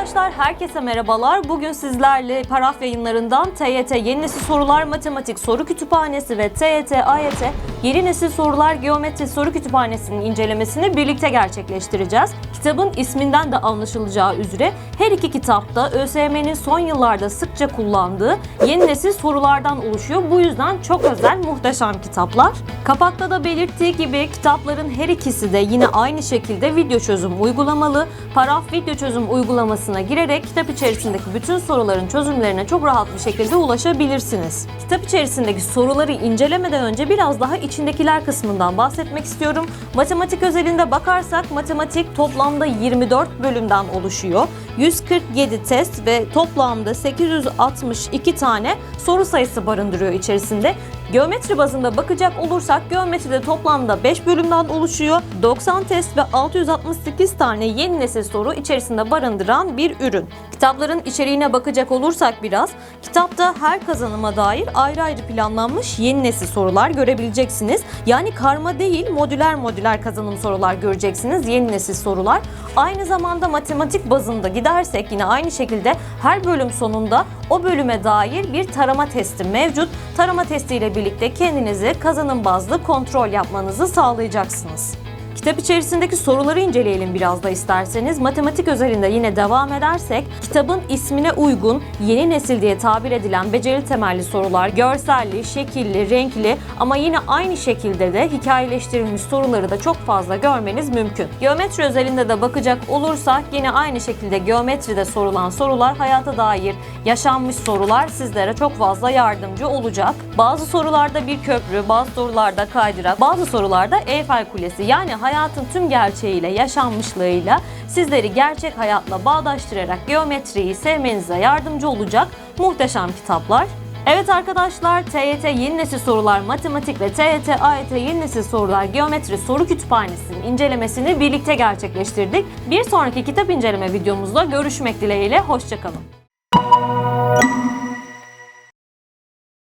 Arkadaşlar herkese merhabalar. Bugün sizlerle Paraf yayınlarından TYT Yeni Nesil Sorular Matematik Soru Kütüphanesi ve TYT AYT Yeni Nesil Sorular Geometri Soru Kütüphanesi'nin incelemesini birlikte gerçekleştireceğiz. Kitabın isminden de anlaşılacağı üzere her iki kitapta ÖSYM'nin son yıllarda sıkça kullandığı yeni nesil sorulardan oluşuyor. Bu yüzden çok özel, muhteşem kitaplar. Kapakta da belirttiği gibi kitapların her ikisi de yine aynı şekilde video çözüm uygulamalı. Paraf video çözüm uygulamasına girerek kitap içerisindeki bütün soruların çözümlerine çok rahat bir şekilde ulaşabilirsiniz. Kitap içerisindeki soruları incelemeden önce biraz daha içindekiler kısmından bahsetmek istiyorum. Matematik özelinde bakarsak matematik toplamda 24 bölümden oluşuyor. 147 test ve toplamda 862 tane soru sayısı barındırıyor içerisinde. Geometri bazında bakacak olursak geometride toplamda 5 bölümden oluşuyor. 90 test ve 668 tane yeni nesil soru içerisinde barındıran bir ürün. Kitapların içeriğine bakacak olursak biraz, kitapta her kazanıma dair ayrı ayrı planlanmış yeni nesil sorular görebileceksiniz. Yani karma değil, modüler modüler kazanım sorular göreceksiniz, yeni nesil sorular. Aynı zamanda matematik bazında gidersek yine aynı şekilde her bölüm sonunda o bölüme dair bir tarama testi mevcut. Tarama testiyle birlikte kendinizi kazanım bazlı kontrol yapmanızı sağlayacaksınız. Kitap içerisindeki soruları inceleyelim biraz da isterseniz. Matematik özelinde yine devam edersek, kitabın ismine uygun yeni nesil diye tabir edilen beceri temelli sorular, görselli, şekilli, renkli ama yine aynı şekilde de hikayeleştirilmiş soruları da çok fazla görmeniz mümkün. Geometri özelinde de bakacak olursak yine aynı şekilde geometride sorulan sorular hayata dair yaşanmış sorular sizlere çok fazla yardımcı olacak. Bazı sorularda bir köprü, bazı sorularda kaydırak, bazı sorularda Eyfel Kulesi yani hayatın tüm gerçeğiyle, yaşanmışlığıyla sizleri gerçek hayatla bağdaştırarak geometriyi sevmenize yardımcı olacak muhteşem kitaplar. Evet arkadaşlar TYT Yeni Nesil Sorular Matematik ve TYT AYT Yeni Nesil Sorular Geometri Soru Kütüphanesi'nin incelemesini birlikte gerçekleştirdik. Bir sonraki kitap inceleme videomuzda görüşmek dileğiyle, hoşçakalın.